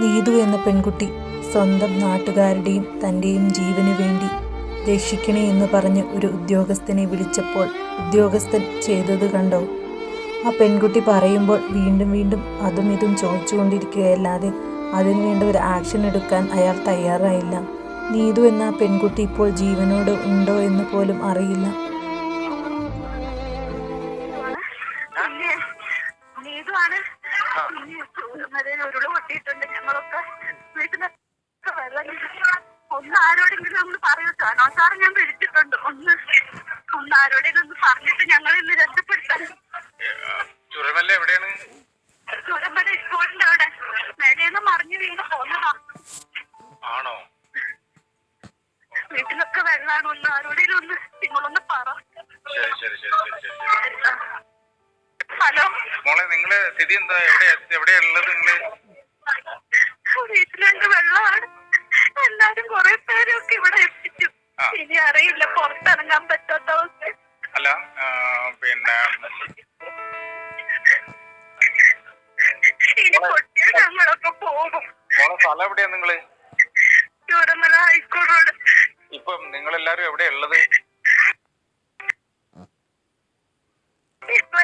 നീതു എന്ന പെൺകുട്ടി സ്വന്തം നാട്ടുകാരുടെയും തന്റെയും ജീവന് വേണ്ടി രക്ഷിക്കണേ എന്ന് പറഞ്ഞ് ഒരു ഉദ്യോഗസ്ഥനെ വിളിച്ചപ്പോൾ ഉദ്യോഗസ്ഥൻ ചെയ്തത് കണ്ടോ? ആ പെൺകുട്ടി പറയുമ്പോൾ വീണ്ടും വീണ്ടും അതും ഇതും ചോദിച്ചുകൊണ്ടിരിക്കുകയല്ലാതെ അതിനു വേണ്ട ഒരു ആക്ഷൻ എടുക്കാൻ അയാൾ തയ്യാറായില്ല. നീതു എന്ന പെൺകുട്ടി ഇപ്പോൾ ജീവനോട് ഉണ്ടോ എന്ന് പോലും അറിയില്ല. നീതു ആണ് ഞങ്ങളൊക്കെ വീട്ടിലൊക്കെ വെള്ളം ഒന്ന് ആരോടെങ്കിലും ഒന്ന് പറയൂ സാറോ ഞാൻ വിളിച്ചിട്ടുണ്ട്. ഒന്ന് ഒന്ന് ആരോടെങ്കിലും ഒന്ന് പറഞ്ഞിട്ട് ഞങ്ങൾ ഇന്ന് രക്ഷപ്പെടുത്താൻ. ചുരമല്ല എവിടെയാണ്? ചുരമ്പല സ്കൂളിന്റെ അവിടെ. മേലേന്ന് മറിഞ്ഞു വീണ് പോന്നതാ. ആണോ? വീട്ടിലൊക്കെ വെള്ളമാണ് ഒന്ന് ആരോടെങ്കിലും ഒന്ന് നിങ്ങളൊന്ന് പറ. ഹലോ? മോളെ നിങ്ങൾ സ്ഥിതി എന്താ? എവിടെ എവിടെയാ ഉള്ളത് നിങ്ങൾ? എല്ലാരും കുറെ പേരൊക്കെ ഇവിടെ എത്തിച്ചു. ഇനി അറിയില്ല പുറത്തിറങ്ങാൻ പറ്റാത്ത അവസ്ഥ അല്ല പിന്നെ ഇനി പൊട്ടിയ ഞങ്ങളൊക്കെ പോകും. മോളെ സ്ഥലം എവിടെയാ നിങ്ങൾ? ചൂരമല ഹൈസ്കൂൾ റോഡ് ഇപ്പം നിങ്ങളെല്ലാരും എവിടെയാ ഉള്ളത്? ഇപ്പൊ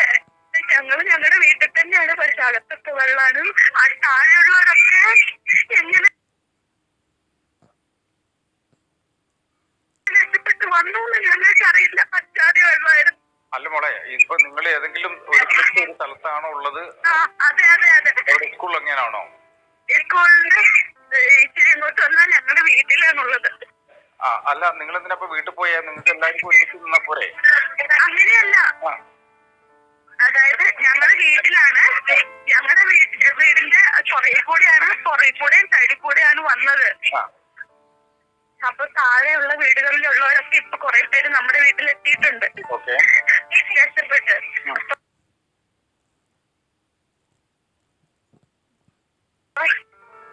ഞങ്ങൾ ഞങ്ങളുടെ വീട്ടിൽ തന്നെയാണ് പക്ഷെ അകത്തൊക്കെ വെള്ളമാണ് ആ താഴെയുള്ളവരൊക്കെ എങ്ങനെ രക്ഷപ്പെട്ട് വന്നു ഞങ്ങൾക്ക് അറിയില്ല. പറ്റാതെ വെള്ളമായിരുന്നു അല്ല മോളെ ഇപ്പൊ നിങ്ങൾ ഏതെങ്കിലും ഒരു ഒരു സ്ഥലത്താണോ ഉള്ളത്? അതെ അതെ അതെ. സ്കൂളിൽ എങ്ങനെയാണോ? സ്കൂളിൽ ഇച്ചിരി ഇങ്ങോട്ട് വന്നാൽ ഞങ്ങളുടെ വീട്ടിലാണുള്ളത്. ആ അല്ല നിങ്ങൾ എന്തിനാ വീട്ടിൽ പോയാ? നിങ്ങൾക്ക് എല്ലാവർക്കും ഒരുമിച്ച് നിന്നാ പോരെ? അങ്ങനെയല്ല. ആ. അതായത് ഞങ്ങളുടെ വീട്ടിലാണ്. ഞങ്ങളുടെ വീടിന്റെ പുറകിൽ കൂടെയാണ് പുറകിൽ കൂടെയും സൈഡിൽ കൂടെയാണ് വന്നത്. ആ. അപ്പൊ താഴെയുള്ള വീടുകളിലുള്ളവരൊക്കെ ഇപ്പൊ കുറെ പേര് നമ്മുടെ വീട്ടിലെത്തിയിട്ടുണ്ട്. രക്ഷപ്പെട്ട്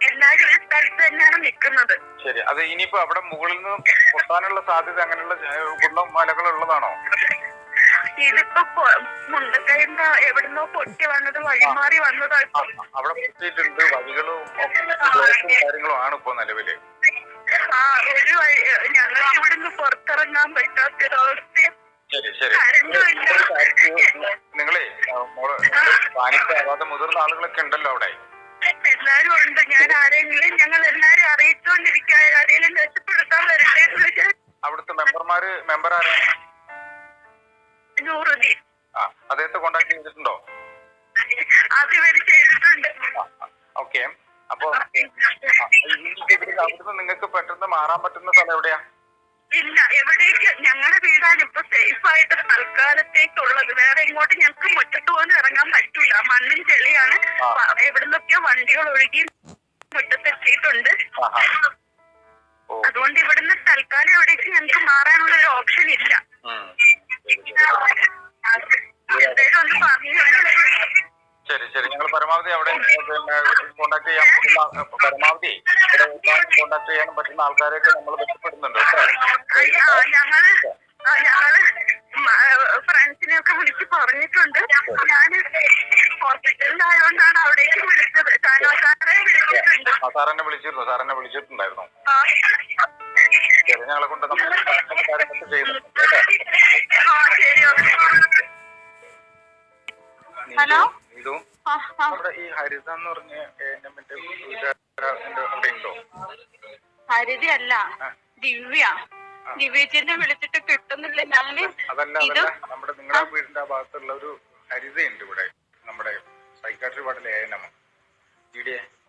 എല്ലാവരും ഒരു സ്ഥലത്ത് തന്നെയാണ് നിൽക്കുന്നത് ശരി. അത് ഇനിയിപ്പോ അവിടെ മുകളിൽ നിന്ന് പൊട്ടാനുള്ള സാധ്യത അങ്ങനെയുള്ള ഏഹ്, മലകളുള്ളതാണോ? ഇതിപ്പോ മുണ്ടക്കൈന്ന് എവിടുന്നോ പൊട്ടി വന്നത് വഴിമാറി വന്നതാ. ആ, അവിടെ പൊട്ടിയിട്ടുണ്ട്. വഴികളും കാര്യങ്ങളും ആണ് ഇപ്പൊ നിലവിൽ. ഒരു ഞങ്ങൾക്ക് ഇവിടുന്ന് പുറത്തിറങ്ങാൻ പറ്റാത്തൊരവസ്ഥ ശരി ശരി. ഇല്ല നിങ്ങളെ മോൾ പാനിക്കാവാതെ മുതിർന്ന ആളുകളൊക്കെ ഉണ്ടല്ലോ അവിടെ. എല്ലാരും ഉണ്ട്. ഞാൻ ആരെങ്കിലും ഞങ്ങൾ എല്ലാരും അറിയിച്ചുകൊണ്ടിരിക്കുക ആരെങ്കിലും രക്ഷപ്പെടുത്താൻ വരട്ടെ അവിടുത്തെ മെമ്പർമാര് മെമ്പർ ആരാണ് നൂറുദ്ദീൻ ആ അദ്ദേഹത്തെ കോണ്ടാക്ട് ചെയ്തിട്ടുണ്ടോ? അത് ഇവർ ചെയ്തിട്ടുണ്ട്. ഓക്കെ. അപ്പൊ ആ, ഇനി ഇവിടെ അവിടുന്ന് നിങ്ങൾക്ക് പെട്ടെന്ന് മാറാൻ പറ്റുന്ന സ്ഥലം എവിടെയാ? ഇല്ല എവിടേക്ക്? ഞങ്ങളുടെ വീടാണ് ഇപ്പൊ സേഫ് ആയിട്ട് തൽക്കാലത്തേക്കുള്ളത്. വേറെ ഇങ്ങോട്ട് ഞങ്ങൾക്ക് മുറ്റത്ത് പോലും ഇറങ്ങാൻ പറ്റൂല. മണ്ണും ചെളിയാണ്. എവിടുന്നൊക്കെയോ വണ്ടികൾ ഒഴുകി മുറ്റത്തെത്തിയിട്ടുണ്ട്. അതുകൊണ്ട് ഇവിടുന്ന് തൽക്കാലം എവിടേക്ക് ഞങ്ങൾക്ക് മാറാനുള്ള ഒരു ഓപ്ഷൻ ഇല്ല. ശരി, ശരി. എന്തായാലും ഒന്ന് പറഞ്ഞു ശരി ശരി. ഞങ്ങൾ പരമാവധി അവിടെ പിന്നെ കോണ്ടാക്ട് ചെയ്യാം. പരമാവധി. കോണ്ടാക്ട് ചെയ്യാൻ പറ്റുന്ന ആൾക്കാരെയൊക്കെ നമ്മൾ ബന്ധപ്പെടുന്നുണ്ട് ഞങ്ങൾ ഞങ്ങൾ ഫ്രണ്ട്സിനെ ഒക്കെ വിളിച്ച് പറഞ്ഞിട്ടുണ്ട്. ഞാൻ ഹോസ്പിറ്റലിലായോണ്ടാണ് അവിടേക്ക് വിളിച്ചത്. സാറെ വിളിച്ചിട്ടുണ്ട്. സാറെന്നെ വിളിച്ചിരുന്നു. സാറെന്നെ വിളിച്ചിട്ടുണ്ടായിരുന്നു. ഞങ്ങളെ കൊണ്ട് നമ്മൾ കാര്യങ്ങളൊക്കെ ചെയ്യുന്നുണ്ട് ഹലോ? നമ്മുടെ ഈ ഹരിത എന്ന് പറഞ്ഞ ഹരിത അല്ല. ദിവ്യ. ദിവ്യച്ചിനെ വിളിച്ചിട്ട് കിട്ടുന്നില്ല ഞാൻ. ഇത് നമ്മുടെ നിങ്ങളുടെ വീടിന്റെ ഭാഗത്തുള്ള ഒരു ഹരിതയുണ്ട് ഇവിടെ. നമ്മുടെ സൈക്കാട്രി വാർഡിലെ ഏനമ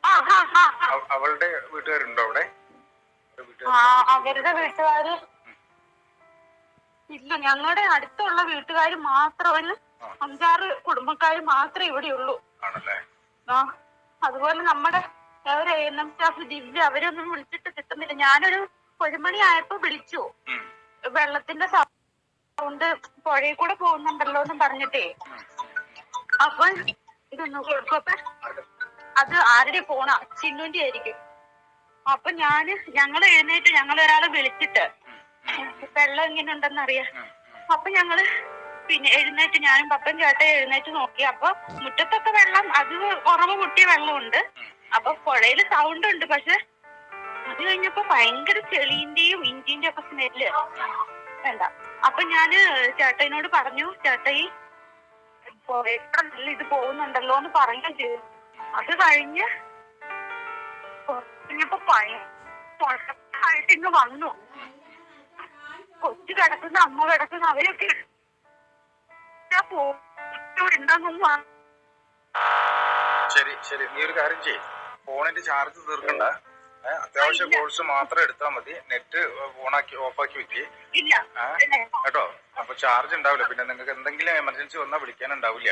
ആ ആ ആ ആ. അവളുടെ വീട്ടുകാരുണ്ടോ അവിടെ? അവരുടെ വീട്ടുകാര്. ഇല്ല ഞങ്ങളുടെ അടുത്തുള്ള വീട്ടുകാർ മാത്രമല്ല. അഞ്ചാറ് കുടുംബക്കാര് മാത്രമേ ഇവിടെയുള്ളൂ. ആണല്ലേ? ആ അതുപോലെ നമ്മുടെ ഒരു എൻ എം സ്റ്റാഫ് ദിവ്യ അവരൊന്നും വിളിച്ചിട്ട് കിട്ടുന്നില്ല. ഞാനൊരു ഒരു മണി ആയപ്പോ വിളിച്ചു. വെള്ളത്തിന്റെ സൗണ്ട് പുഴയിൽ കൂടെ പോകുന്നുണ്ടല്ലോ എന്ന് പറഞ്ഞിട്ടേ. അപ്പൊ ഇതൊന്ന് കൊടുക്കപ്പ അത് ആരുടെ ഫോണാ? ചിന്നുവിന്റെ ആയിരിക്കും. അപ്പൊ ഞാൻ ഞങ്ങൾ എഴുന്നേറ്റ് ഞങ്ങൾ ഒരാളെ വിളിച്ചിട്ട് വെള്ളം എങ്ങനെ ഉണ്ടെന്ന് അറിയാം. അപ്പൊ ഞങ്ങൾ പിന്നെ എഴുന്നേറ്റ് ഞാനും പപ്പൻ ചേട്ടൻ എഴുന്നേറ്റ് നോക്കി. അപ്പൊ മുറ്റത്തൊക്കെ വെള്ളം അത് ഉറവ് പൊട്ടിയ വെള്ളമുണ്ട്. അപ്പൊ പുഴയിൽ സൗണ്ട് ഉണ്ട് പക്ഷെ അത് കഴിഞ്ഞപ്പോ ഭയങ്കര ചെളീന്റെയും ഇഞ്ചിന്റെ ഒക്കെ സ്മെല്ല് വേണ്ട അപ്പൊ ഞാൻ ചേട്ടനോട് പറഞ്ഞു ചേട്ടായി എത്ര നല്ല ഇത് പോകുന്നുണ്ടല്ലോ എന്ന് പറയുകയും ചെയ്തു. അത് കഴിഞ്ഞ് കഴിഞ്ഞപ്പോ ഇങ്ങ് വന്നു. കൊച്ചു കിടക്കുന്ന അമ്മ കിടക്കുന്ന അവരൊക്കെ പോകുന്നുണ്ടെന്നൊന്നും ആ- ശരി ശരി. നീ ഒരു കാര്യം ചെയ്യ്. ഫോണിന്റെ ചാർജ് തീർക്കണ്ട. അത്യാവശ്യം കോഴ്സ് മാത്രം എടുത്താൽ മതി. നെറ്റ് ഓണാക്കി ഓഫാക്കി വെക്കേ? കേട്ടോ? അപ്പൊ ചാർജ് ഉണ്ടാവില്ല. പിന്നെ നിങ്ങൾക്ക് എന്തെങ്കിലും എമർജൻസി വന്നാൽ വിളിക്കാനുണ്ടാവില്ല.